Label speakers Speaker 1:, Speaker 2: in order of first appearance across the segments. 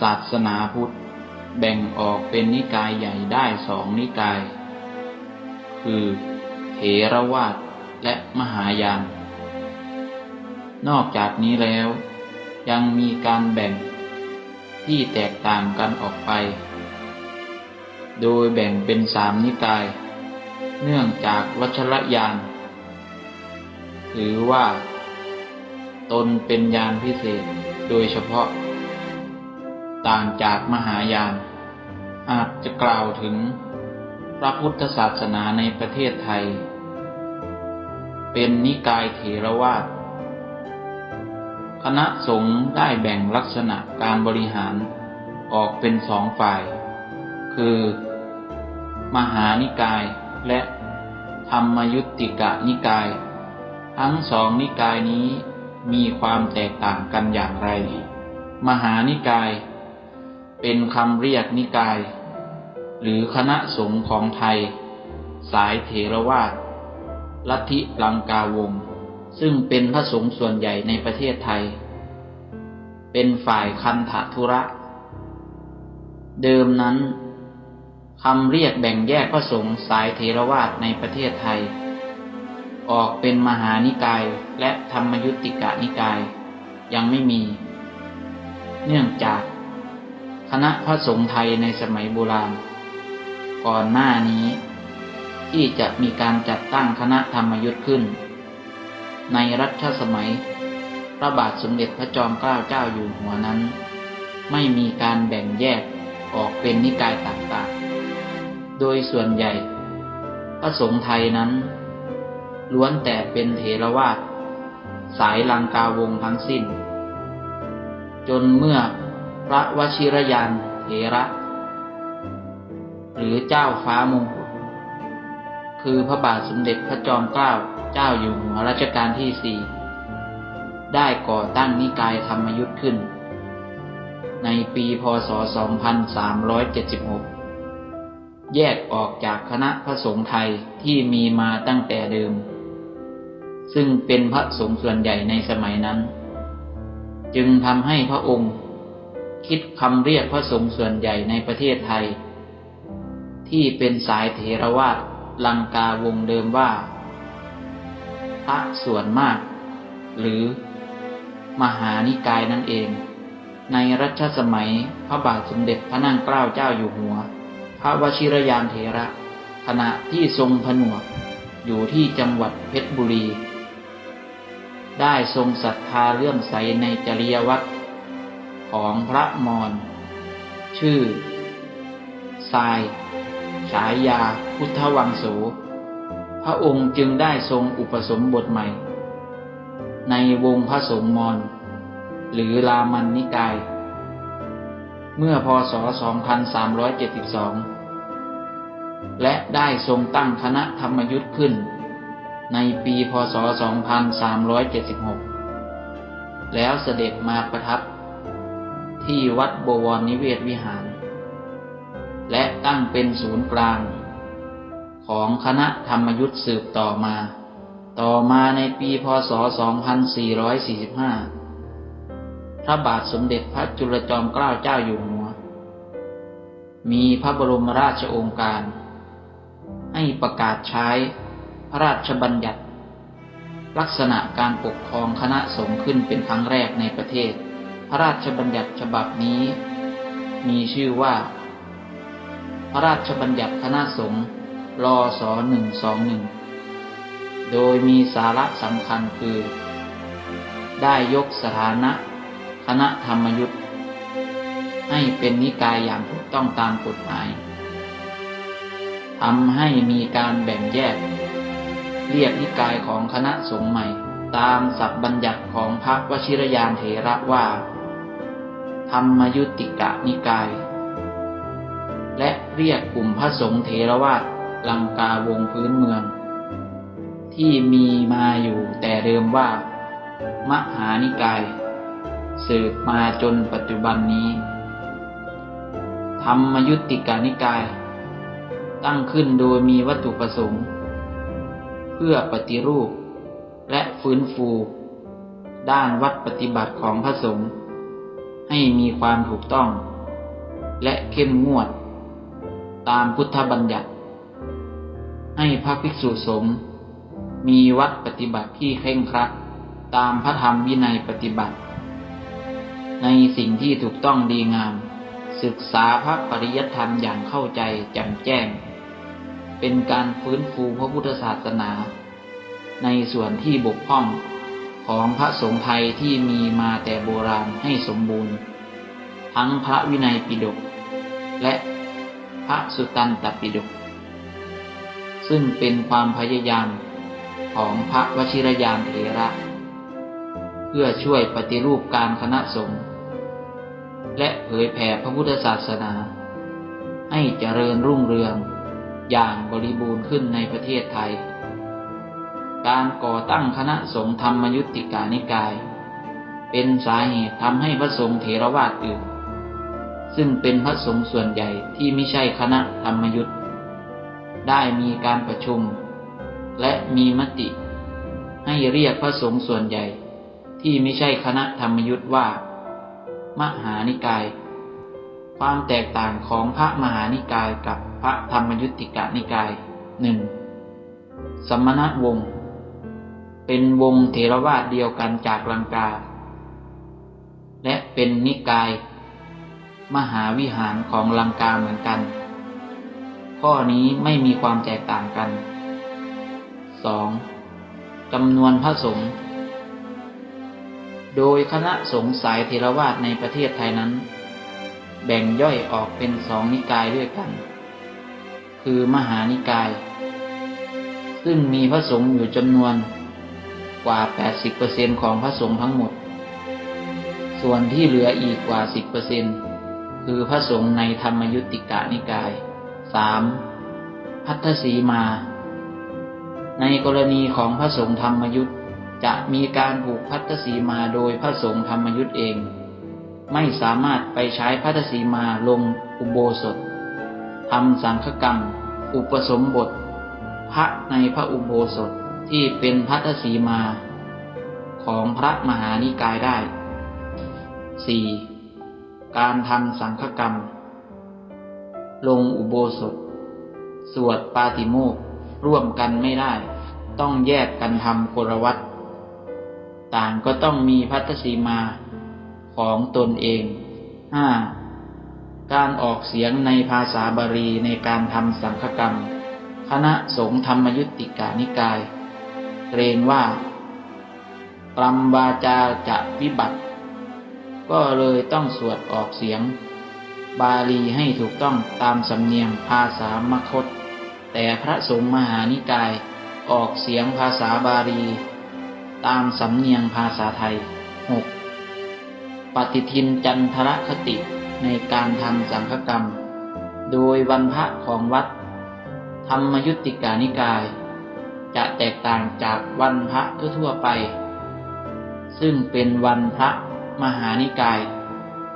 Speaker 1: ศาสนาพุทธ แบ่งออกเป็นนิกายใหญ่ได้สองนิกาย คือเถรวาทและมหายาน นอกจากนี้แล้ว ยังมีการแบ่งที่แตกต่างกันออกไป โดยแบ่งเป็นสามนิกาย เนื่องจากวัชรยาน ถือว่า ตนเป็นยานพิเศษโดยเฉพาะ ต่างจากมหายาน อาจจะกล่าวถึงพระพุทธศาสนาในประเทศไทย เป็นนิกายเถรวาทคณะสงฆ์ได้แบ่งลักษณะการบริหารออกเป็นสองฝ่าย คือ มหานิกายและธรรมยุติกะนิกาย ทั้งสองนิกายนี้มีความแตกต่างกันอย่างไร มหานิกาย เป็นคำเรียกนิกาย หรือคณะสงฆ์ของไทย สายเถรวาทลัทธิลังกาวง ซึ่งเป็นพระสงฆ์ส่วนใหญ่ในประเทศไทย เป็นฝ่ายคันธทุระ เดิมนั้นคำเรียกแบ่งแยกพระสงฆ์สายเถรวาทในประเทศไทย ออกเป็นมหานิกายและธรรมยุติกะนิกาย ยังไม่มี เนื่องจาก คณะพระสงฆ์ไทยในสมัยโบราณ ก่อนหน้านี้ ที่จะมีการจัดตั้งคณะธรรมยุทธ์ขึ้น ในรัชสมัย พระบาทสมเด็จพระจอมเกล้าเจ้าอยู่หัวนั้น ไม่มีการแบ่งแยกออกเป็นนิกายต่างๆ โดยส่วนใหญ่ พระสงฆ์ไทยนั้น ล้วนแต่เป็นเถรวาทสายลังกาวงทั้งสิ้น จนเมื่อ พระวชิรยานเถระ หรือเจ้าฟ้ามงกุฎคือพระบาทสมเด็จพระจอมเกล้าเจ้าอยู่หัวรัชกาลที่สี่ได้ก่อตั้งนิกายธรรมยุทธ์ขึ้น ในปีพศ 2376 แยกออกจากคณะพระสงฆ์ไทยที่มีมาตั้งแต่เดิม ซึ่งเป็นพระสงฆ์ส่วนใหญ่ในสมัยนั้น จึงทำให้พระองค์ คิดคำเรียกพระสงฆ์ส่วนใหญ่ในประเทศไทย ที่เป็นสายเถรวาทลังกาวงเดิมว่า พระส่วนมาก หรือ มหานิกายนั่นเอง ในรัชสมัยพระบาทสมเด็จพระนั่งเกล้าเจ้าอยู่หัว พระวชิรยานเถระ ขณะที่ทรงผนวกอยู่ที่จังหวัดเพชรบุรี ได้ทรงศรัทธาเลื่อมใสในจริยวัตร ของพระมอญชื่อทรายฉายาพุทธวังโส พระองค์จึงได้ทรงอุปสมบทใหม่ ในวงพระสงฆ์มอญหรือรามันนิกาย เมื่อพศ 2372 และได้ทรงตั้งคณะธรรมยุทธ์ขึ้น ในปีพศ 2376 แล้วเสด็จมาประทับ ที่วัดบวรนิเวศวิหาร และตั้งเป็นศูนย์กลาง ของคณะธรรมยุทธ์สืบต่อมา ต่อมาในปีพศ 2445 พระบาทสมเด็จพระจุลจอมเกล้าเจ้าอยู่หัว มีพระบรมราชโองการ ให้ประกาศใช้พระราชบัญญัติ ลักษณะการปกครองคณะสงฆ์ขึ้นเป็นครั้งแรกในประเทศ พระราชบัญญัติฉบับนี้ มีชื่อว่า พระราชบัญญัติคณะสงฆ์รอสอ121โดยมีสาระสำคัญคือ ได้ยกสถานะ คณะธรรมยุทธ์ให้เป็นนิกายอย่างถูกต้องตามกฎหมายทำให้มีการแบ่งแยก เรียกนิกายของคณะสงฆ์ใหม่ ตามศัพท์บัญญัติของพระวชิรยานเถระว่า ธรรมยุติกะนิกาย และเรียกกลุ่มพระสงฆ์เถรวาทลังกาวงพื้นเมือง ที่มีมาอยู่แต่เดิมว่า มหานิกาย สืบมาจนปัจจุบันนี้ ธรรมยุติกานิกาย ตั้งขึ้นโดยมีวัตถุประสงค์ เพื่อปฏิรูปและฟื้นฟู ด้านวัดปฏิบัติของพระสงฆ์ ให้มีความถูกต้อง และเข้มงวด ตามพุทธบัญญัติ ให้พระภิกษุสงฆ์มีวัดปฏิบัติที่เคร่งครัด ตามพระธรรมวินัยปฏิบัติ ในสิ่งที่ถูกต้องดีงาม ศึกษาพระปริยัติธรรมอย่างเข้าใจแจ่มแจ้ง เป็นการฟื้นฟูพระพุทธศาสนา ในส่วนที่บกพร่อง ของพระสงฆ์ไทยที่มีมาแต่โบราณให้สมบูรณ์ ทั้งพระวินัยปิฎกและพระสุตตันตปิฎกซึ่งเป็นความพยายามของพระวชิรยานเถระ เพื่อช่วยปฏิรูปการคณะสงฆ์และเผยแผ่พระพุทธศาสนา ให้เจริญรุ่งเรืองอย่างบริบูรณ์ขึ้นในประเทศไทย การก่อตั้งคณะสงฆ์ธรรมยุติกานิกาย เป็นสาเหตุทำให้พระสงฆ์เถรวาทอื่น ซึ่งเป็นพระสงฆ์ส่วนใหญ่ที่ไม่ใช่คณะธรรมยุตได้มีการประชุม และมีมติ ให้เรียกพระสงฆ์ส่วนใหญ่ ที่ไม่ใช่คณะธรรมยุตว่า มหานิกาย ความแตกต่างของพระมหานิกายกับพระธรรมยุติกานิกายหนึ่งสมณวงศ์ เป็นวงเถรวาทเดียวกันจากลังกา และเป็นนิกาย มหาวิหารของลังกาเหมือนกัน ข้อนี้ไม่มีความแตกต่างกัน 2. จำนวนพระสงฆ์โดยคณะสงฆ์สายเทรวาสในประเทศไทยนั้น แบ่งย่อยออกเป็นสองนิกายด้วยกัน คือมหานิกาย ซึ่งมีพระสงฆ์อยู่จำนวน กว่า 80%ของพระสงฆ์ทั้งหมด ส่วนที่เหลืออีกกว่า 10%คือพระสงฆ์ในธรรมยุติกานิกาย 3. พัทธสีมา ในกรณีของพระสงฆ์ธรรมยุตจะมีการผูกพัทธสีมาโดยพระสงฆ์ธรรมยุตเอง ไม่สามารถไปใช้พัทธสีมาลงอุโบสถทำสังฆกรรม อุปสมบท พระในพระอุโบสถ ที่เป็นพัทธสีมาของพระมหานิกายได้ 4. การทำสังฆกรรม ลงอุโบสถ สวดปาติโมกร่วมกันไม่ได้ ต้องแยกกันทำโครวัตต่างก็ต้องมีพัทธสีมาของตนเอง 5. การออกเสียงในภาษาบาลีในการทำสังฆกรรม คณะสงฆ์ธรรมยุติกานิกาย เกรงว่ากลัมวาจาจะวิบัติ ก็เลยต้องสวดออกเสียง บาลีให้ถูกต้องตามสำเนียงภาษามคต แต่พระสงฆ์มหานิกายออกเสียงภาษาบาลี ตามสำเนียงภาษาไทย 6. ปฏิทินจันทรคติในการทำสังฆกรรม โดยวันพระของวัด ธรรมยุติกานิกาย จะแตกต่างจากวันพระทั่วๆไป ซึ่งเป็นวันพระมหานิกาย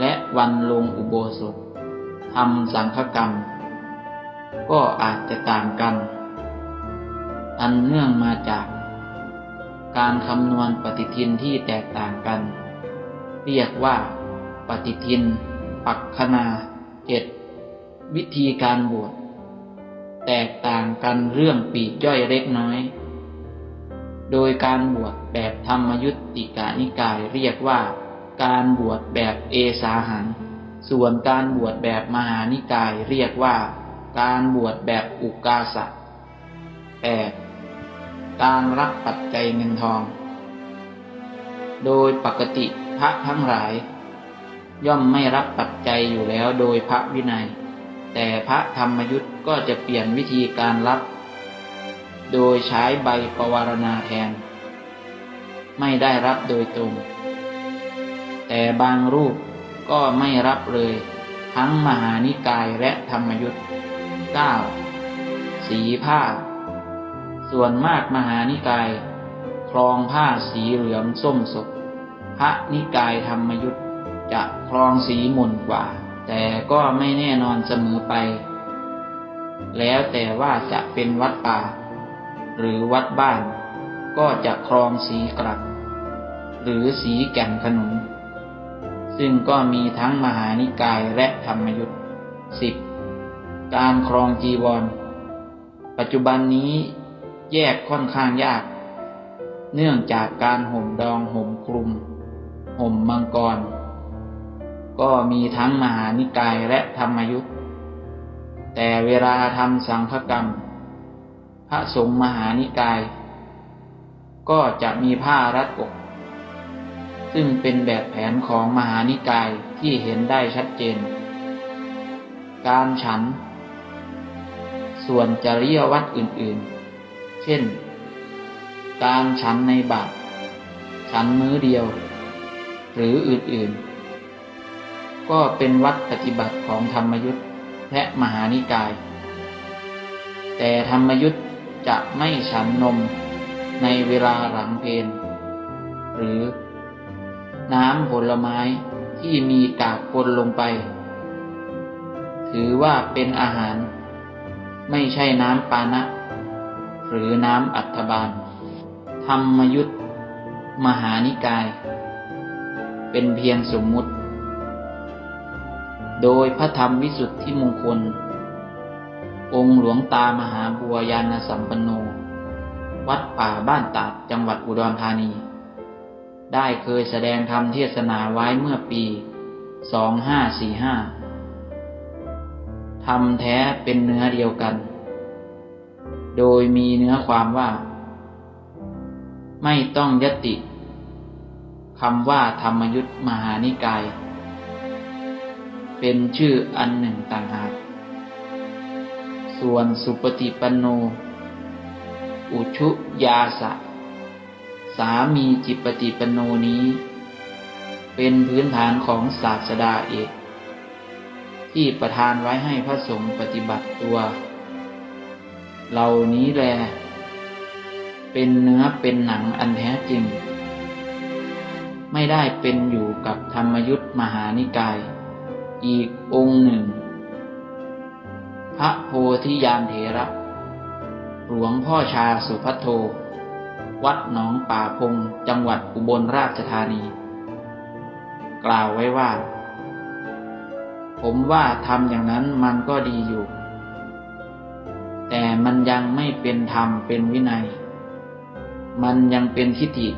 Speaker 1: และวันลงอุโบสถทำสังฆกรรม ก็อาจจะต่างกัน อันเนื่องมาจากการคำนวณปฏิทินที่แตกต่างกัน เรียกว่าปฏิทิน ปักคณาเจ็ดวิธีการบวช แตกต่างกันเรื่องปีกย่อยเล็กน้อย โดยการบวชแบบธรรมยุติกานิกายเรียกว่า การบวชแบบเอสาหัง ส่วนการบวชแบบมหานิกายเรียกว่า การบวชแบบอุกาสะ 8. การรับปัจจัยเงินทอง โดยปกติพระทั้งหลาย ย่อมไม่รับปัจจัยอยู่แล้วโดยพระวินัย แต่พระธรรมยุทธ์ก็จะเปลี่ยนวิธีการรับ โดยใช้ใบปวารณาแทน ไม่ได้รับโดยตรง แต่บางรูปก็ไม่รับเลย ทั้งมหานิกายและธรรมยุทธ์ 9. สีผ้า ส่วนมากมหานิกายครองผ้าสีเหลืองส้มสดพระนิกายธรรมยุทธ์จะครองสีหม่นกว่า แต่ก็ไม่แน่นอนเสมอไป แล้วแต่ว่าจะเป็นวัดป่า หรือวัดบ้าน ก็จะครองสีกลับ หรือสีแก่นขนุน ซึ่งก็มีทั้งมหานิกายและธรรมยุทธ์สิบการครองจีวร ปัจจุบันนี้แยกค่อนข้างยาก เนื่องจากการห่มดองห่มคลุม ห่มมังกร ก็มีทั้งมหานิกายและธรรมยุทธ์แต่เวลาทำสังฆกรรม พระสงฆ์มหานิกาย ก็จะมีผ้ารัดอก ซึ่งเป็นแบบแผนของมหานิกายที่เห็นได้ชัดเจน การฉัน ส่วนจริยวัตรอื่นๆ เช่น การฉันในบาตรฉันมื้อเดียว หรืออื่นๆ ก็เป็นวัดปฏิบัติของธรรมยุทธ์และมหานิกาย แต่ธรรมยุทธ์จะไม่ฉันนมในเวลาหลังเพลหรือน้ำผลไม้ที่มีกากปนลงไป ถือว่าเป็นอาหาร ไม่ใช่น้ำปานะ หรือน้ำอัฐบาล ธรรมยุทธ์มหานิกาย เป็นเพียงสมมุติ โดยพระธรรมวิสุทธิมงคล องค์หลวงตามหาบัวยานสัมปันโน วัดป่าบ้านตาดจังหวัดอุดรธานี ได้เคยแสดงธรรมเทศนาไว้เมื่อปี 2545ธรรมแท้เป็นเนื้อเดียวกัน โดยมีเนื้อความว่า ไม่ต้องยติคำว่าธรรมยุทธมหานิกาย เป็นชื่ออันหนึ่งต่างหาก ส่วนสุปฏิปันโน อุชุยาสะ สามีจิปฏิปันโนนี้ เป็นพื้นฐานของศาสดาเอกที่ประทานไว้ให้พระสงฆ์ปฏิบัติตัว เหล่านี้แล เป็นเนื้อเป็นหนังอันแท้จริง ไม่ได้เป็นอยู่กับธรรมยุทธมหานิกาย อีกองค์หนึ่ง พระโพธิยานเถระ หลวงพ่อชาสุพัทโท วัดหนองป่าพงจังหวัดอุบลราชธานี กล่าวไว้ว่า ผมว่าทำอย่างนั้นมันก็ดีอยู่ แต่มันยังไม่เป็นธรรมเป็นวินัย มันยังเป็นทิฏฐิ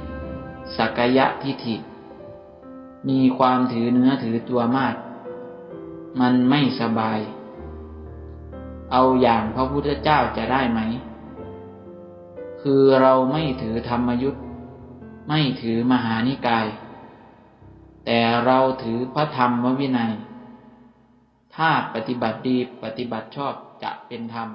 Speaker 1: สักยะทิฏฐิมีความถือเนื้อถือตัวมาก มันไม่สบาย เอาอย่างพระพุทธเจ้าจะได้ไหม คือเราไม่ถือธรรมยุทธไม่ถือมหานิกาย แต่เราถือพระธรรมวินัย ถ้าปฏิบัติดีปฏิบัติชอบจะเป็นธรรม